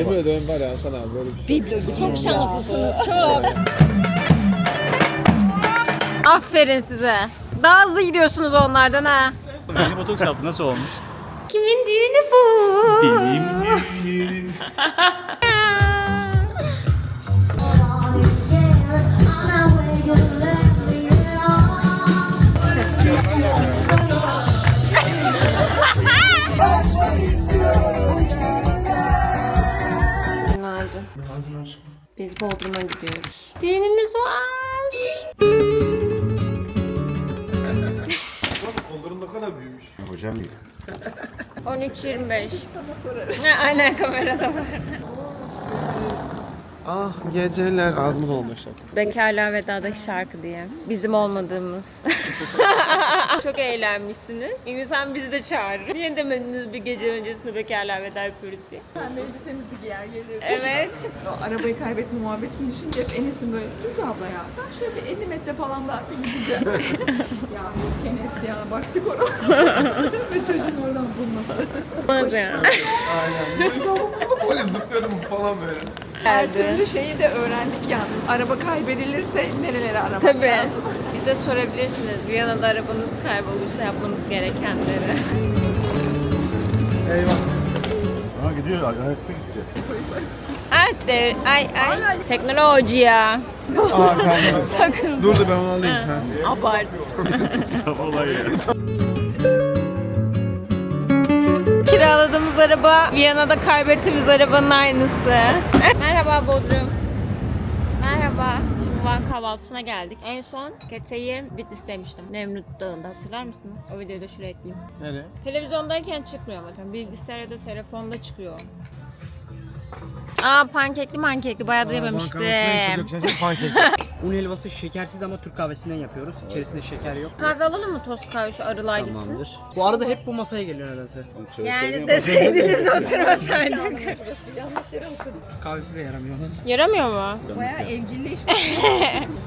Yemin ederim var ya Hasan abi böyle bir şey. Çok şanslısınız çok. Aferin size. Daha hızlı gidiyorsunuz onlardan ha. Yeni botoks yaptı nasıl olmuş? Kimin düğünü bu? Benim düğünüm. Bodrum'a gidiyoruz. Düğünümüz var. Kolların ne kadar büyümüş. 13.25. Sana sorarım. Aynen kamerada var. Ah geceler ağzımın olmuş. Bekarlığa vedadaki şarkı diye. Bizim olmadığımız. Çok eğlenmişsiniz. İnsan bizi de çağırır. Niye demediniz bir gece öncesinde bekarlığa veda yapıyoruz diye. Pembe elbisemizi giyer gelirdi. Evet. O arabayı kaybetme muhabbetini düşünce hep Enes'in böyle Duygu abla ya ben şöyle bir 50 metre falan daha bir gideceğim. ya yok Enes ya baktık oralara. Ve çocuğun oradan bulması. Olmaz ya. Aynen. Böyle zıplıyorum falan böyle. Her türlü şeyi de öğrendik yalnız. Araba kaybedilirse nerelere aramak Tabii. lazım. Bize sorabilirsiniz. Viyana'da arabanız kaybolursa yapmanız gerekenleri. Eyvah. Ha gidiyor ayakta gitti. Evet, ay ay. Teknoloji ya. Aa kaldı. Dur da ben onu alayım. Ha. Abart. Tam olay ya. Kiraladığımız araba Viyana'da kaybettiğimiz arabanın aynısı. Merhaba Bodrum. Merhaba. Şimdi Van kahvaltısına geldik. En son Kete'yi Bitlis demiştim. Nemrut Dağı'nda hatırlar mısınız? O videoyu da şuraya ekleyeyim. Nereye? Televizyondayken çıkmıyor bakın. Bilgisayarda telefonda çıkıyor. Aa pankekli mankekli bayağıdır yememiştim. pankek. Un helvası şekersiz ama Türk kahvesinden yapıyoruz. İçerisinde şeker yok. Kahve alalım mı tost kahve şu arılar gitsin? Tamamdır. Bu arada hep bu masaya geliyor nedense. Yani deseydiniz de oturmasaydık. Türk kahvesi de yaramıyor. Yaramıyor mu? Bayağı evcilleşmiş.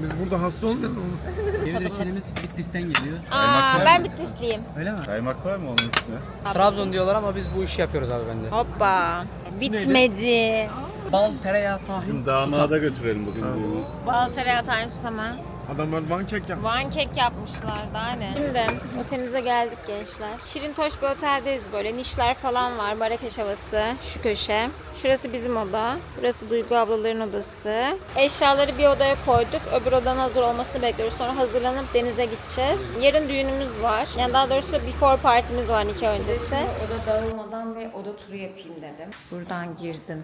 Biz burada hasta olmayalım mı? Ceviz reçelimiz Bitlis'ten geliyor. Aa, ben Bitlisliyim. Öyle mi? Kaymak var mı onun üstüne? Trabzon diyorlar ama biz bu işi yapıyoruz abi bende. Hoppa. Bitmedi. Bal, tereyağı, tahin. Damada götürelim bugün düğünü. Bal tereyağı tayin susama. Adamlar van kek yapmış. Van kek yapmışlar daha ne? Şimdi otelimize geldik gençler. Şirin Toş bir oteldeyiz böyle. Nişler falan var. Marrakeş havası. Şu köşe. Şurası bizim oda. Burası Duygu ablaların odası. Eşyaları bir odaya koyduk. Öbür odanın hazır olmasını bekliyoruz. Sonra hazırlanıp denize gideceğiz. Yarın düğünümüz var. Yani daha doğrusu before partimiz var nikah öncesi. Oda dağılmadan ve oda turu yapayım dedim. Buradan girdim.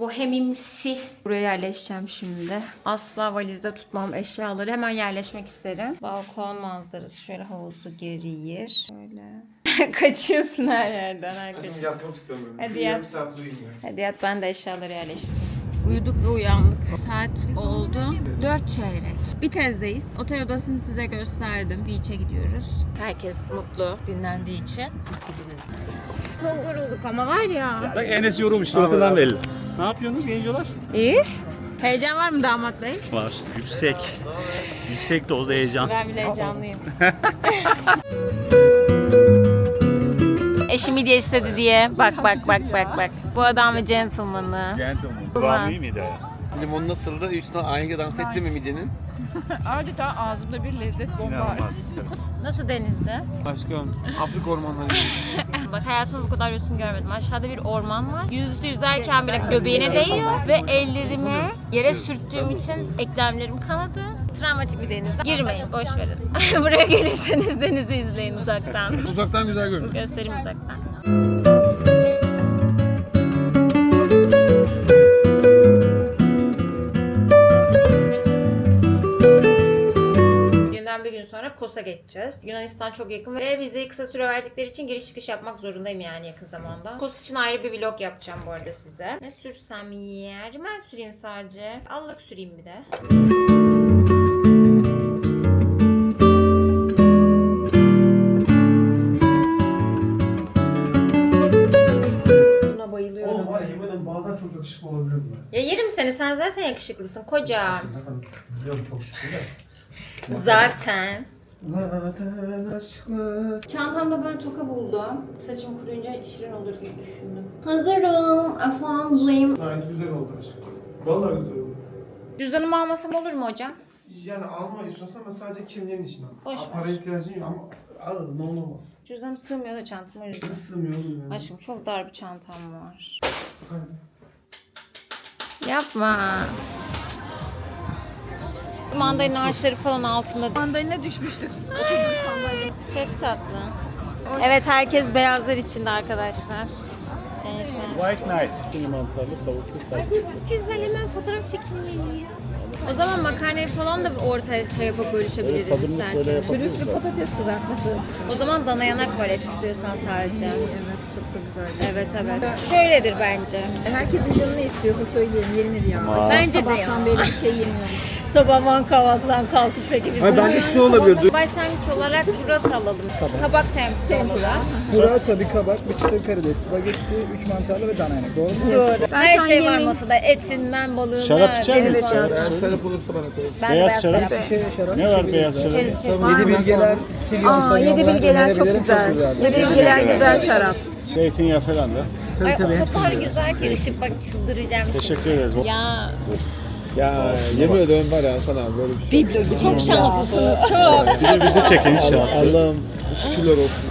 Bohemimsi. Buraya yerleşeceğim şimdi. Asla valizde tutmam eşyaları. Hemen yerleşmek isterim. Balkon manzarası. Şöyle havuzu geriye. Şöyle. Kaçıyorsun her yerden arkadaşım. Yatmak istemiyorum. Hadi yat. Hadi yat ben de eşyaları yerleştireyim. Uyuduk ve uyandık. Saat oldu. 4 çeyrek. Bir tezdeyiz. Otel odasını size gösterdim. Beach'e gidiyoruz. Herkes mutlu dinlendiği için. Çok yorulduk ama var ya. Bak Enes yorulmuş suratından belli. Ne yapıyorsunuz gencolar? İyiyiz. Heyecan var mı damat bey? Var. Yüksek. Yüksek doz heyecan. Ben bile heyecanlıyım. Eşim midye istedi diye. Bak bak bak bak bak. Bu adam ve gentleman'ı. Gentleman. İyi miydi hayat? Limon nasıldı? Üstüne aynı dans etti mi midyenin? Adeta ağzımda bir lezzet bomba var. İnanılmaz. Nasıl denizde? Aşkım. Afrika ormanları. Bak hayatımda bu kadar yosun görmedim. Aşağıda bir orman var. Yüzde yüzerken bile göbeğine değiyor ve ellerimi yere sürttüğüm için eklemlerim kanadı. Travmatik bir denizde. Girmeyin, boş verin. Buraya gelirseniz denizi izleyin uzaktan. Uzaktan güzel görünüyor. Göstereyim uzaktan. Bir gün sonra Kos'a geçeceğiz. Yunanistan çok yakın ve vizeyi kısa süre verdikleri için giriş çıkış yapmak zorundayım yani yakın zamanda. Kos için ayrı bir vlog yapacağım bu arada size. Ne sürsem yer? Ben süreyim sadece. Allık süreyim bir de. Buna bayılıyorum. var ya yemin ederim bazen çok yakışıklı olabiliyorum ben. Ya yerim seni sen zaten yakışıklısın koca. Zaten biliyorum çok şükür de. Zaten. Zaten aşklar. Çantamda böyle toka buldum. Saçım kuruyunca şirin olur gibi düşündüm. Hazırım. Efendim. Sanki güzel oldu aşkım. Vallahi güzel oldu. Cüzdanımı almasam olur mu hocam? Yani alma istiyorsan ama sadece kimliğin için al. Boş ver. Para ihtiyacın yok ama al ne olmaz. Cüzdanım sığmıyor da çantama o yüzden. Sığmıyor oğlum yani. Aşkım çok dar bir çantam var. Hadi. Yapma. Mandalina ağaçları falan altında. Mandalina düşmüştük. Oturdum sandalye. Çok tatlı. Evet herkes beyazlar içinde arkadaşlar. Gençler. White Night. Şimdi mantarlı tavuklu salça. Çok güzel hemen fotoğraf çekilmeliyiz. O zaman makarnayı falan da ortaya şey yapıp bölüşebiliriz Tadımlık böyle isterseniz. yapabiliriz. Trüflü patates kızartması. O zaman dana yanak var et istiyorsan sadece. Evet çok da güzel. Evet evet. Şöyledir bence. Herkesin canı ne istiyorsa söyleyelim yenir ya. Bence de ya. Sabahtan beri bir şey yemiyormuş. Sabah kahvaltıdan kalkıp peki biz Hayır bence şu olabilir. Başlangıç olarak burrata alalım. Kabak tempura. Burrata, bir kabak, bir çıtır karides, spagetti, üç mantarlı ve dana yemek. Doğru mu? Doğru. Ben Her şu an şey var masada. Etinden, balığından. Şarap içer misin? deniz Eğer balığı. şarap olursa bana koy. Ben Beyaz beyaz şarap. şarap. Şey, şarap, Ne var beyaz içerim. Yedi bilgeler, kilyon Aa yedi olarak bilgeler çok önerebilirim, güzel. Yedi bilgeler güzel şarap. Zeytinyağı falan da. Ay, o kadar güzel ki ışık bak çıldıracağım şimdi. Teşekkür ederiz. Ya Ya yemin ediyorum var ya sana böyle bir şey. çok şanslısınız çok. Bir de bizi çekin şanslı. Allah'ım şükürler olsun.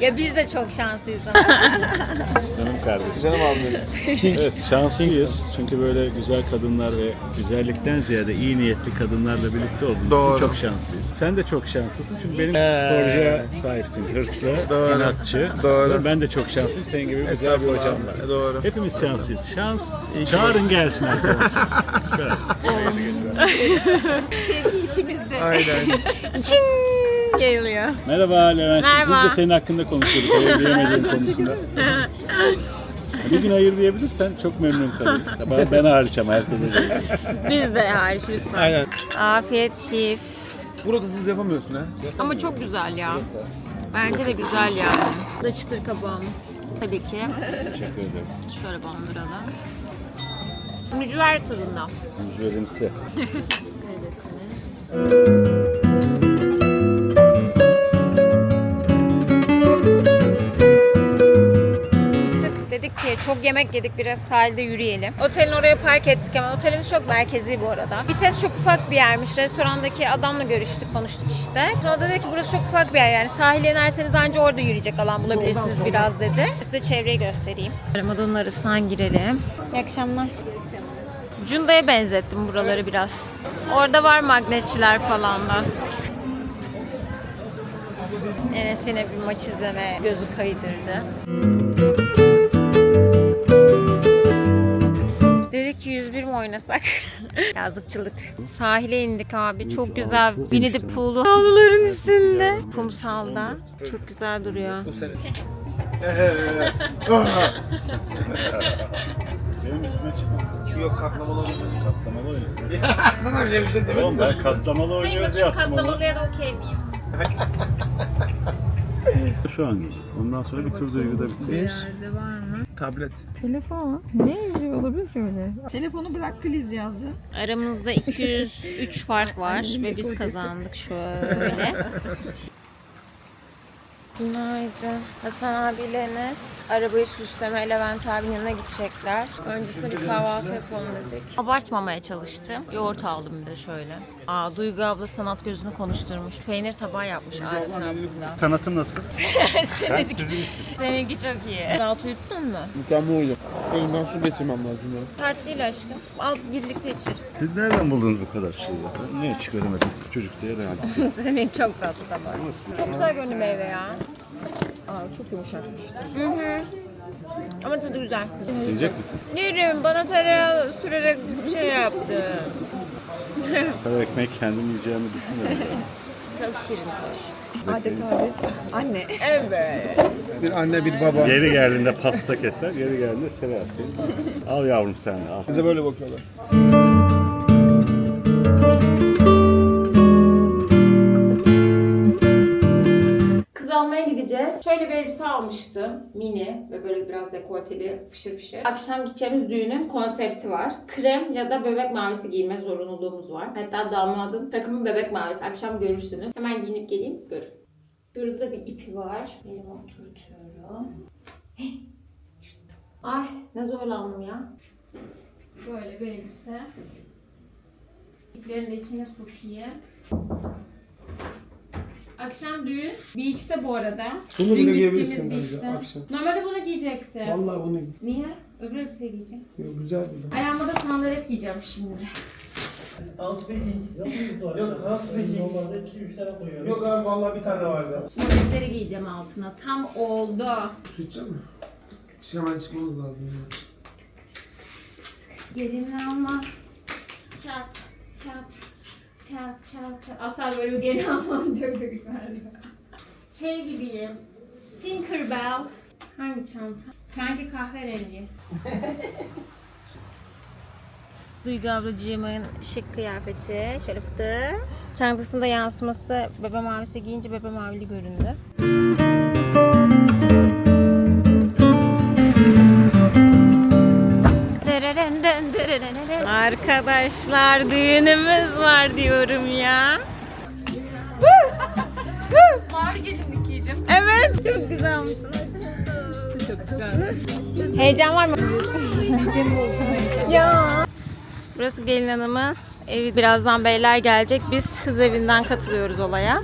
ya biz de çok şanslıyız ama. Canım kardeşim. Canım abi benim. Evet şanslıyız. Çünkü böyle güzel kadınlar ve güzellikten ziyade iyi niyetli kadınlarla birlikte olduğumuz Doğru. için çok şanslıyız. Sen de çok şanslısın çünkü benim sporcuya sahipsin. Hırslı, Doğru. inatçı. Doğru. Ben de çok şanslıyım. Senin gibi güzel bir hocam var. Doğru. Hepimiz şanslıyız. Şans, çağırın gelsin arkadaşlar. Sevgi içimizde. Aynen. Çin geliyor. Merhaba Levent. Merhaba. Biz de senin hakkında konuşuyorduk. Hayır diyemediğin konusunda. Bir gün hayır diyebilirsen çok memnun kalırız. Ben, ben hariç ama herkese de. Biz de hariç lütfen. Aynen. Afiyet şif. Burada siz yapamıyorsun ha. Ama çok güzel ya. Bence de güzel yani. Bu da çıtır kabağımız. Tabii ki. Teşekkür ederiz. Şöyle bandıralım. Mücver tadında. Müjdelimsi. Tık ki çok yemek yedik biraz sahilde yürüyelim. Otelin oraya park ettik ama otelimiz çok merkezi bu arada. Vites çok ufak bir yermiş. Restorandaki adamla görüştük konuştuk işte. Sonra da dedi ki burası çok ufak bir yer yani sahile inerseniz anca orada yürüyecek alan bulabilirsiniz biraz dedi. Size çevreyi göstereyim. Aramadığın arasından girelim. İyi akşamlar. Cunda'ya benzettim buraları biraz. Orada var magnetçiler falan da. Enes yine bir maç izleme gözü kaydırdı. Dedik ki 101 mi oynasak? Yazlıkçılık. Sahile indik abi. Çok güzel. Winnie the Pooh'lu havluların üstünde. Kumsalda. Çok güzel duruyor. Benim üstüme çıkma. Yok katlamalı olmuyor. Katlamalı oynuyoruz. Sana öyle bir şey demedim. Oğlum ben katlamalı oynuyoruz attım onu. Katlamalıya da okey miyim? Şu an geliyor. Ondan sonra bir tur duyguda bitiriyoruz. Tablet. Telefon. Ne yazıyor olabilir ki öyle? Telefonu bırak please yazdı. Aramızda 203 fark var ve biz kazandık şöyle. Günaydın. Hasan abiyle Enes arabayı süsleme Levent abinin yanına gidecekler. Öncesinde bir kahvaltı yapalım dedik. Abartmamaya çalıştım. Yoğurt aldım bir de şöyle. Aa Duygu abla sanat gözünü konuşturmuş. Peynir tabağı yapmış alet altında. Sanatım nasıl? Seninki, seninki çok iyi. Rahat uyuttun mu? Mükemmel oyun. Elimden su getirmem lazım ya. Tart değil aşkım. Al birlikte içeriz. Siz nereden buldunuz bu kadar şeyi? Ne hiç göremedim. Çocuk diye herhalde. Senin çok tatlı tabağı. Çok güzel görünüyor meyve ya. Aa çok yumuşakmış. Hı hı. Ama tadı güzel. Yiyecek misin? Yerim bana tereyağı sürerek şey yaptı. Kadar ekmek kendim yiyeceğimi düşünmüyorum. Çok şirin. Adeta bir anne. Evet. Bir anne bir baba. Yeri geldiğinde pasta keser, yeri geldiğinde tereyağı atayım. Al yavrum sen de al. Bize böyle bakıyorlar. Gideceğiz. Şöyle bir elbise almıştım. Mini ve böyle biraz dekolteli fışır fışır. Akşam gideceğimiz düğünün konsepti var. Krem ya da bebek mavisi giyme zorunluluğumuz var. Hatta damadın takımı bebek mavisi. Akşam görürsünüz. Hemen giyinip geleyim görün. Şurada da bir ipi var. Benim oturtuyorum. Ay ne zorlandım ya. Böyle bir elbise. İplerini de içine sokayım. Akşam düğün. Beach'te bu arada. Bunu Dün bile gittiğimiz giyebilirsin bence beach'te. akşam. Normalde bunu giyecektim. Vallahi bunu Niye? Öbür elbise giyeceğim. Yo, güzel bu. Ayağıma da sandalet giyeceğim şimdi. Yok abi vallahi bir tane vardı. Sandaletleri giyeceğim altına. Tam oldu. Su içecek mi? Hemen çıkmamız lazım. ya. Gelin alma. Çat, çat, çat, çat, çat. Asla böyle bir gelin almam çok güzeldi. Şey gibiyim. Tinkerbell. Hangi çanta? Sanki kahverengi. Duygu ablacığımın şık kıyafeti. Şöyle fıtı. Çantasında yansıması bebe mavisi giyince bebe mavili göründü. Arkadaşlar düğünümüz var diyorum ya. Mavi gelinlik giydim. Evet çok güzel olmuşsun. Çok güzel. Heyecan var mı? ya. Burası gelin hanımın evi. Birazdan beyler gelecek. Biz kız evinden katılıyoruz olaya.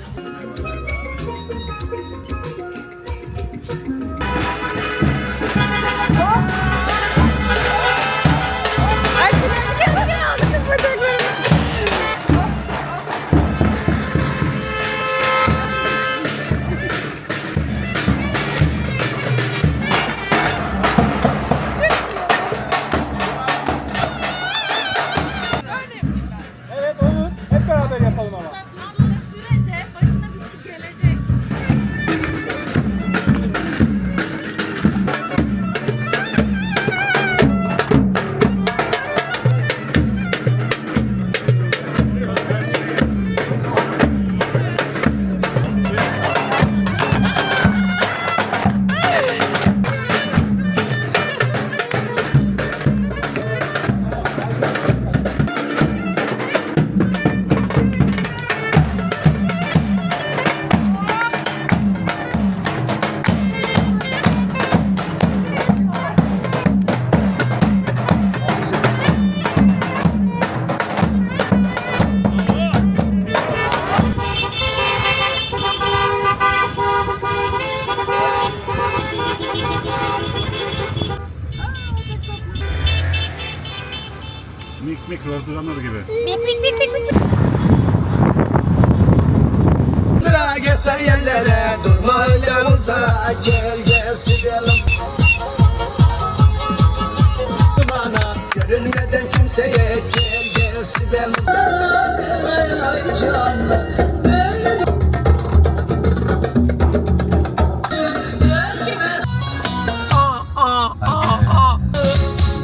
Kimseye gel gel silelim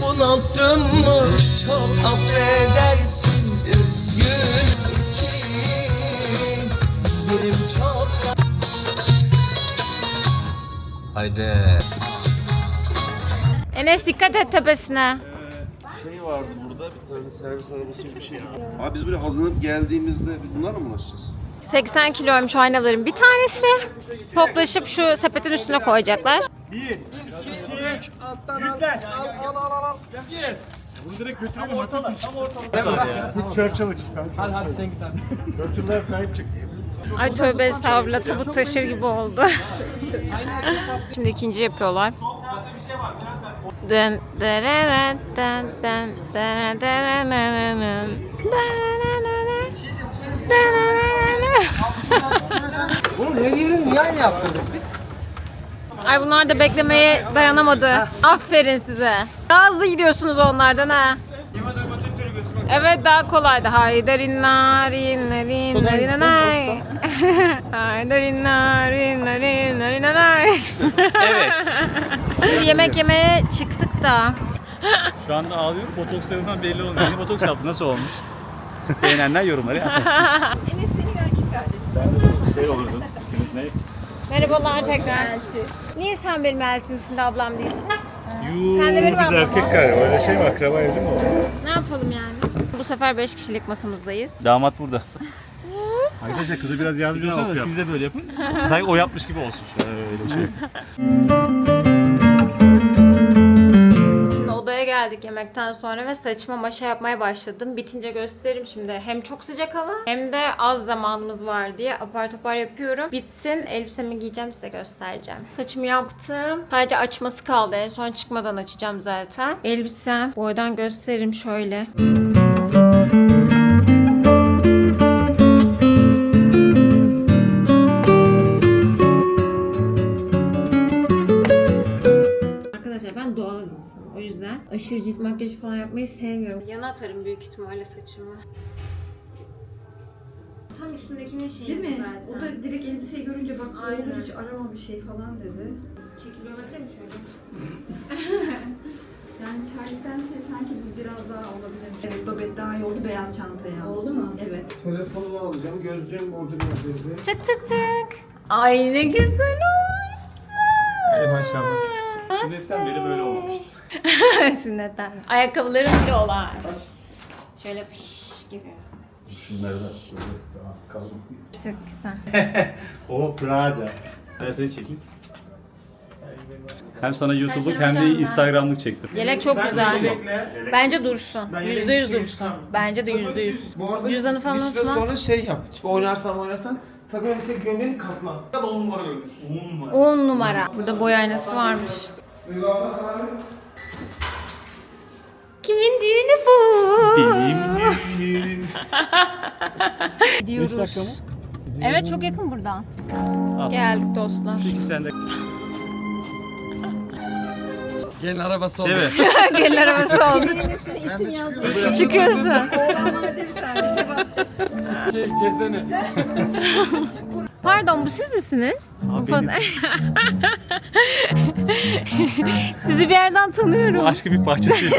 Bunalttın mı? Çok affedersin üzgün Yerim çok Haydi. Enes dikkat et tepesine. Şey vardı burada bir tane servis arabası gibi bir şey. Abi biz böyle hazırlanıp geldiğimizde bunlarla mı uğraşacağız? 80 kiloymuş aynaların bir tanesi. Toplaşıp şu sepetin üstüne koyacaklar. Churchill için sen. Hadi hadi sen git hadi. Churchill'lara sahip çık. Ay tövbe estağfurullah tabut taşır gibi oldu. Şimdi ikinci yapıyorlar. Dın dırırın, dın dın dırı dırırırın, dırırırın, dırırırın. Bunun her yerini niye aynı yaptırdık biz? Ay bunlar da beklemeye dayanamadı. Aferin size. Daha hızlı gidiyorsunuz onlardan ha. Evet daha kolaydı. Haydarin narin narin narin nay. Haydarin narin narin narin nay. Evet. Şimdi yemek yemeye çıktık da. Şu anda ağlıyorum. Botokslarından belli olmuyor. Yeni botoks yaptı. Nasıl olmuş? Beğenenler yorumları yazsın. Şey olurdun. İkiniz ne? Merhabalar tekrar. Niye sen benim eltimsin de ablam değilsin? Yuuu Sen de benim biz ablam erkek ol. galiba. Öyle şey mi? Akraba evli mi? Ne yapalım yani? Bu sefer 5 kişilik masamızdayız. Damat burada. Arkadaşlar kızı biraz yardımcı olsanız ok siz de böyle yapın. Sanki o yapmış gibi olsun. Şöyle şey. Şimdi odaya geldik yemekten sonra ve saçıma maşa yapmaya başladım. Bitince gösteririm şimdi. Hem çok sıcak hava hem de az zamanımız var diye apar topar yapıyorum. Bitsin elbisemi giyeceğim size göstereceğim. Saçımı yaptım. Sadece açması kaldı. En son çıkmadan açacağım zaten. Elbisem boydan gösteririm şöyle. Arkadaşlar aşırı cilt makyajı falan yapmayı sevmiyorum. Yana atarım büyük ihtimalle saçımı. Tam üstündekinin şeyi Değil mi? zaten. O da direkt elbiseyi görünce bak Aynen. Hiç arama bir şey falan dedi. Çekiliyor olabilir mi şöyle? Yani terliktense sanki bu biraz daha olabilir. Evet Babet daha iyi oldu beyaz çantaya. Oldu mu? Evet. Telefonumu alacağım. Gözlüğüm orada bir. Tık tık tık. Ay ne güzel olmuşsun. Ay maşallah. Sünnetten beri böyle olmamıştı. Sünnetten. Ayakkabıların bile olan. Şöyle fiş gibi. Şunları da şöyle daha kalmasın. Çok güzel. O Prada. Ben seni çekeyim. Hem sana YouTube'luk hem de. Instagram'lık çektim. Yelek çok güzel. Yelekle. Bence dursun. Ben Yüzde yelek yüz için dursun. istemem. Bence de yüzde yüz. Bu arada Cüzdanı falan bir süre unutma. sonra şey yap. Çünkü oynarsan oynarsan tabii elbise gömleğini katla. Ya da on numara görürsün. 10 numara. 10 numara. Burada boy aynası varmış. Duygu abla sana Kimin düğünü bu? Benim düğünüm. Gidiyoruz. Evet çok yakın buradan. Geldik dostlar. Şu iki sende. Gelin arabası Şey mi? Gelin arabası oldu. İsim yazdı. Çıkıyorsun. Oğlanlarda bir tane Cezene. Pardon bu siz misiniz? Foto- Sizi bir yerden tanıyorum. Bu aşkın bir parçası.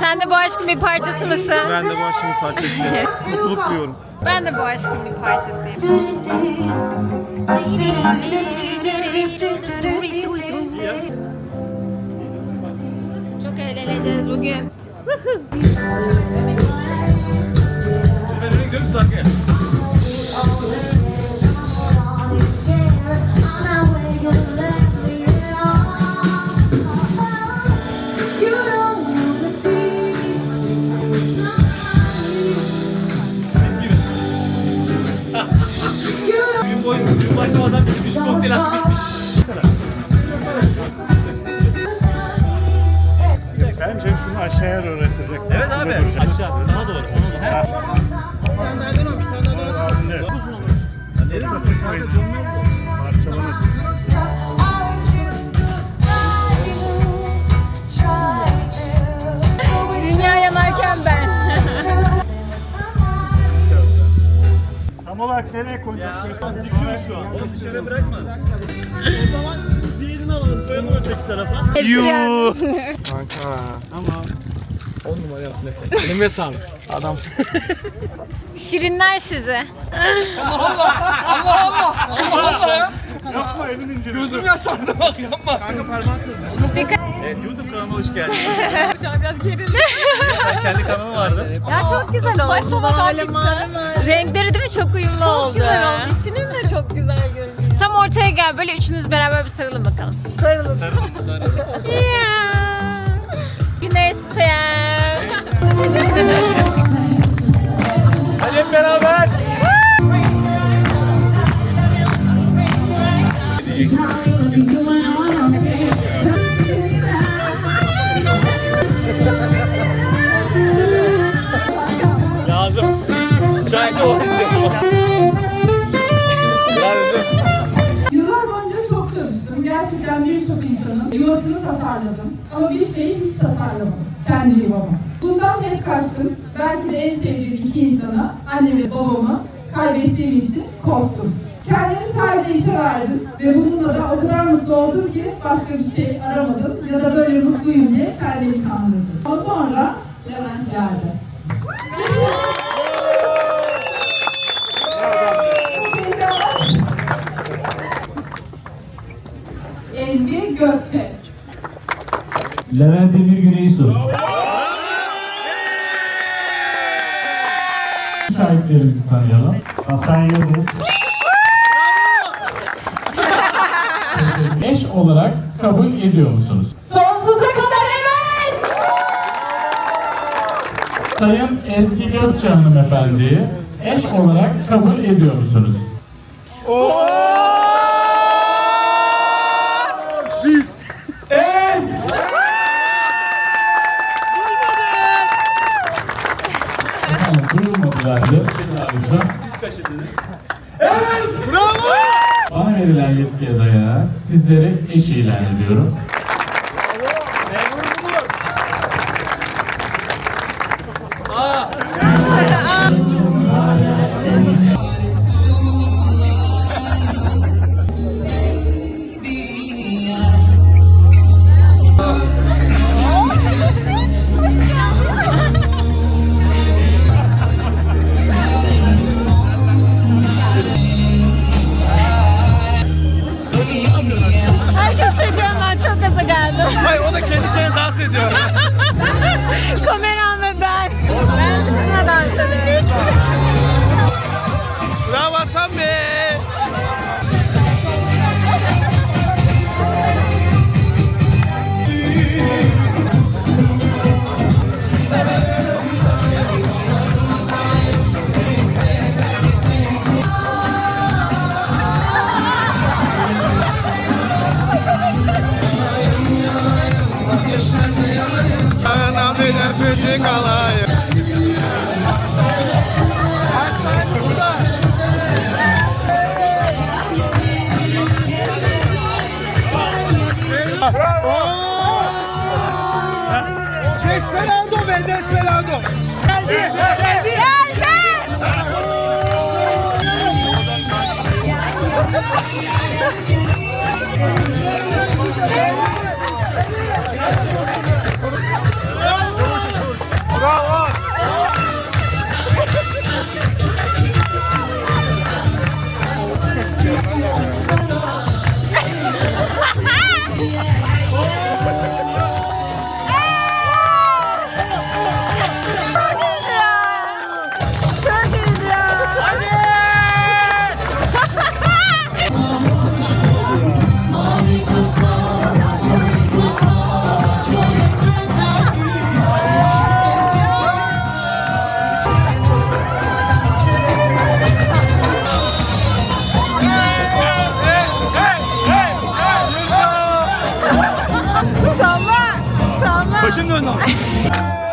Sen de bu aşkın bir parçası mısın? Ben de bu aşkın bir parçasıyım. Mutluluk duyuyorum. Ben de bu aşkın bir parçasıyım. Çok eğleneceğiz bugün. Ben öyle gidiyorum başlamadan bir düşük kokteyl attı bitmiş. Bence şunu aşağıya doğru öğreteceksin. Evet abi. Aşağı, sana doğru, sana doğru. Parçalanır. Dünya yanarken ben. Tam olarak nereye koyacaksın? Dikiyoruz şu an. Onu dışarı bırakma. O zaman şimdi diğerini alalım. Koyalım öteki tarafa. Yuuu. Kanka. Ama 10 numara yaptın Efe. Elime sağlık. Adam. Şirinler sizi. Yapma elin ince. Gözüm yaşardı bak yapma. Kanka parmak Evet, YouTube kanalıma hoş geldin. Şu an biraz gerildim. Sen kendi kanalın vardı. Ya çok güzel oldu. Başlama böyle mavi Renkleri değil mi çok uyumlu oldu. Çok güzel oldu. İçinin de çok güzel görünüyor. Tam ortaya gel böyle üçünüz beraber bir sarılın bakalım. Sarılın. Ya. Güneş fen. Hep beraber. Lazım. Lazım. Yıllar boyunca çok çalıştım. Gerçekten birçok insanın yuvasını tasarladım. Ama bir şeyi hiç tasarlamadım. Kendi yuvamı. Bundan hep kaçtım. Belki de en sevdiğim iki insana, annemi ve babamı kaybettiğim için korktum. Kendimi sadece işe verdim ve bununla da o kadar mutlu oldum ki başka bir şey aramadım ya da böyle mutluyum diye kendimi kandırdım. O sonra Levent geldi. Ezgi Gökçe. Levent Emir Güneysu. tanıyalım. Hasan Yıldız. Eş olarak kabul ediyor musunuz? Sonsuza kadar evet! Sayın Ezgi Gökçe hanımefendiyi eş olarak kabul ediyor musunuz? aynen duyulmadılar diyor. Kedir abicim. Siz kaçırdınız. Evet! Bravo! Bana verilen yetkiye dayarak sizleri eş ilan ediyorum. Bravo! 哎。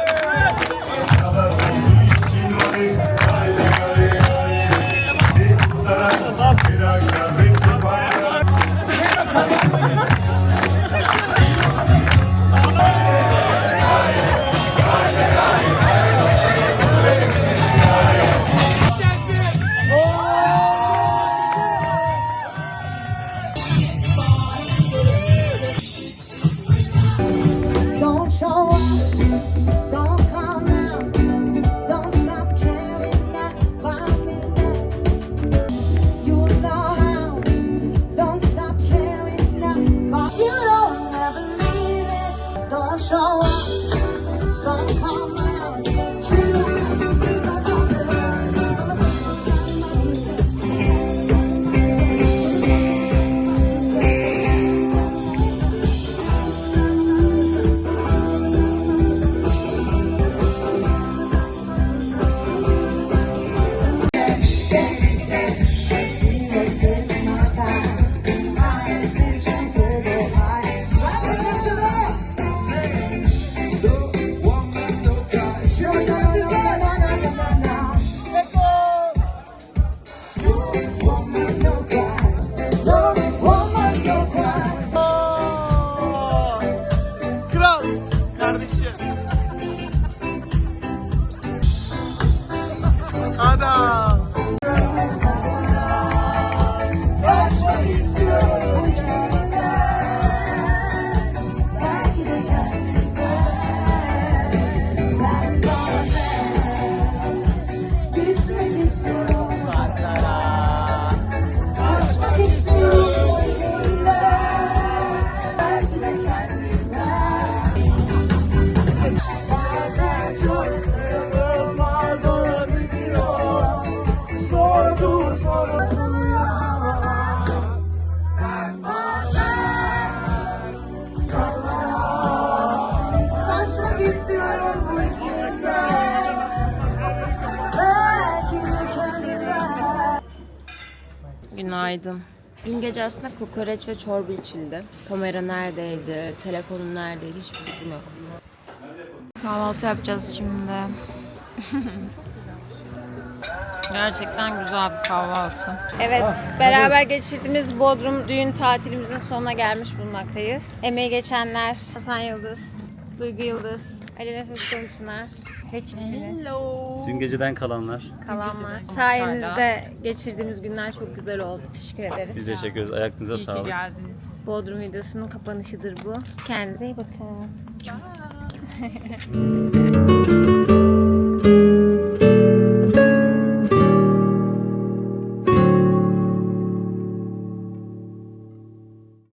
Günaydın. Dün gece aslında kokoreç ve çorba içildi. Kamera neredeydi, telefonum neredeydi hiçbir fikrim yok. Kahvaltı yapacağız şimdi. Gerçekten güzel bir kahvaltı. Evet, beraber geçirdiğimiz Bodrum düğün tatilimizin sonuna gelmiş bulunmaktayız. Emeği geçenler Hasan Yıldız, Duygu Yıldız, Ali Nesin Çınar ve çiftimiz. Dün geceden kalanlar. Kalanlar. Sayenizde geçirdiğimiz günler çok güzel oldu. Teşekkür ederiz. Biz teşekkür ederiz. Ayaklarınıza sağlık. Bodrum videosunun kapanışıdır bu. Kendinize iyi bakın.